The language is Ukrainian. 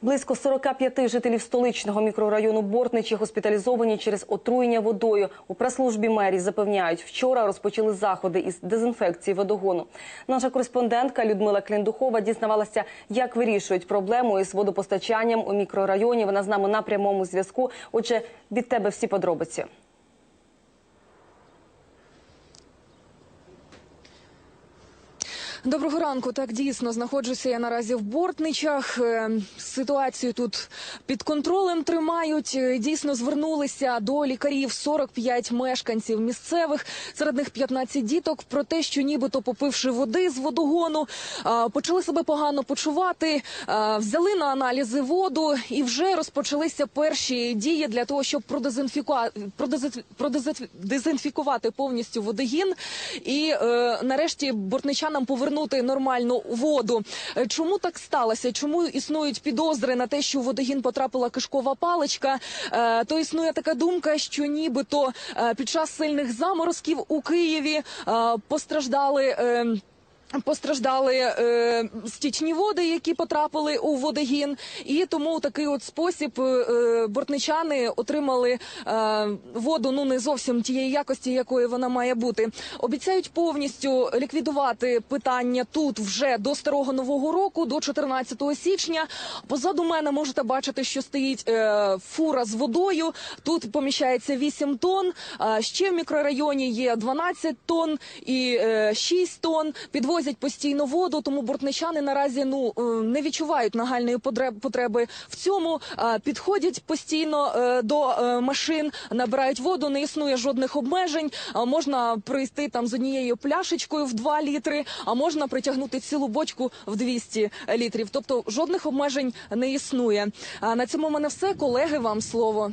Близько 45 жителів столичного мікрорайону Бортничі госпіталізовані через отруєння водою. У прес-службі мерії запевняють, вчора розпочали заходи із дезінфекції водогону. Наша кореспондентка Людмила Кліндухова дізнавалася, як вирішують проблему із водопостачанням у мікрорайоні. Вона з нами на прямому зв'язку. Отже, від тебе всі подробиці. Доброго ранку. Так дійсно знаходжуся я наразі в Бортничах. Е, Ситуацію тут під контролем тримають. Е, Дійсно звернулися до лікарів 45 мешканців місцевих, серед них 15 діток. Про те, що нібито попивши води з водогону, е, почали себе погано почувати. Взяли на аналізи воду і вже розпочалися перші дії для того, щоб продезінфікувати продезінфікувати повністю водогін. І нарешті бортничанам повернути нормальну воду. Е, Чому так сталося? Чому існують підозри на те, що в водогін потрапила кишкова паличка? Е, То існує така думка, що нібито е, під час сильних заморозків у Києві постраждали. Е, Постраждали е, стічні води, які потрапили у водогін, і тому у такий от спосіб е, бортничани отримали е, воду ну не зовсім тієї якості, якої вона має бути. Обіцяють повністю ліквідувати питання тут вже до старого нового року, до 14 січня. Позаду мене можете бачити, що стоїть е, фура з водою. Тут поміщається 8 тонн. А ще в мікрорайоні є 12 тонн і е, 6 тонн. Підвозять постійно воду, тому бортничани наразі ну е, не відчувають нагальної потреб- потреби в цьому. Підходять постійно е, до е, машин, набирають воду. Не існує жодних обмежень. Можна пройти там з однією пляшечкою в 2 літри, а можна притягнути цілу бочку в 200 літрів. Тобто жодних обмежень не існує. На цьому в мене все. Колеги, вам слово.